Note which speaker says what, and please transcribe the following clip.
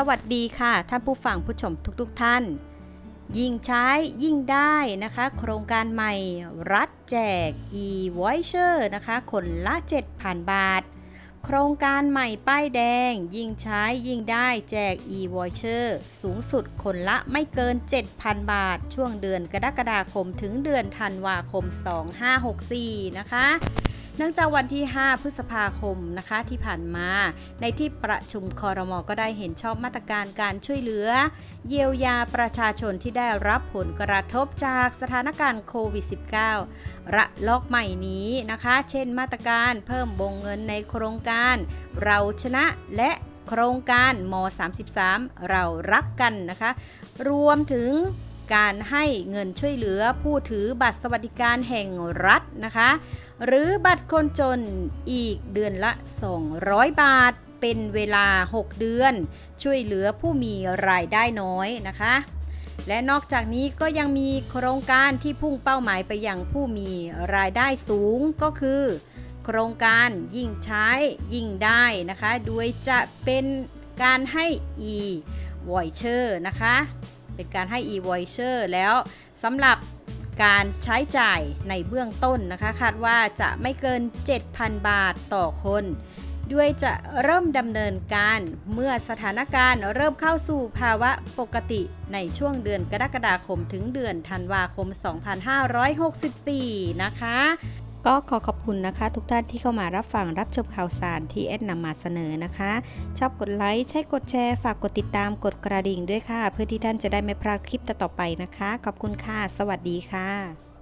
Speaker 1: สวัสดีค่ะ ท่านผู้ฟังผู้ชมทุกๆทท่าน ยิ่งใช้ยิ่งได้นะคะ โครงการใหม่รัฐแจก e-voucher นะคะ คนละ 7,000 บาท โครงการใหม่ป้ายแดง ยิ่งใช้ยิ่งได้แจก e-voucher สูงสุดคนละไม่เกิน 7,000 บาท ช่วงเดือนกรกฎาคมถึงเดือนธันวาคม 2564 นะคะ เนื่องจากวันที่ 5 พฤษภาคมนะคะที่ผ่านมา ในที่ประชุมคอรมอก็ได้เห็นชอบมาตรการการช่วยเหลือ เยียวยาประชาชนที่ได้รับผลกระทบจากสถานการณ์โควิด -19 ระลอกใหม่นี้นะคะ เช่นมาตรการเพิ่มวงเงินในโครงการ เราชนะและโครงการม 33 เรารักกันนะคะ รวมถึง การให้เงินช่วยเหลือผู้ถือบัตรสวัสดิการแห่งรัฐนะคะ หรือบัตรคนจนอีกเดือนละ 200 บาท เป็นเวลา 6 เดือน ช่วยเหลือผู้มีรายได้น้อยนะคะและนอกจากนี้ก็ยังมีโครงการที่พุ่งเป้าหมายไปยังผู้มีรายได้สูงก็คือ โครงการยิ่งใช้ยิ่งได้นะคะ โดยจะเป็นการให้ e voucher นะคะ เป็นการให้ e voucher แล้วสำหรับการใช้จ่ายในเบื้องต้นนะคะ คาดว่าจะไม่เกิน 7,000 บาทต่อคน ด้วยจะเริ่มดำเนินการเมื่อสถานการณ์เริ่มเข้าสู่ภาวะปกติในช่วงเดือนกรกฎาคมถึงเดือนธันวาคม 2564 นะคะ ก็ขอขอบคุณนะคะ ทุกท่านที่เข้ามารับฟังรับชมข่าวสารที่แอดนำมาเสนอนะคะ ชอบกดไลค์ใช้กดแชร์ ฝากกดติดตามกดกระดิ่งด้วยค่ะ เพื่อที่ท่านจะได้ไม่พลาดคลิปต่อไปนะคะ ขอบคุณค่ะ สวัสดีค่ะ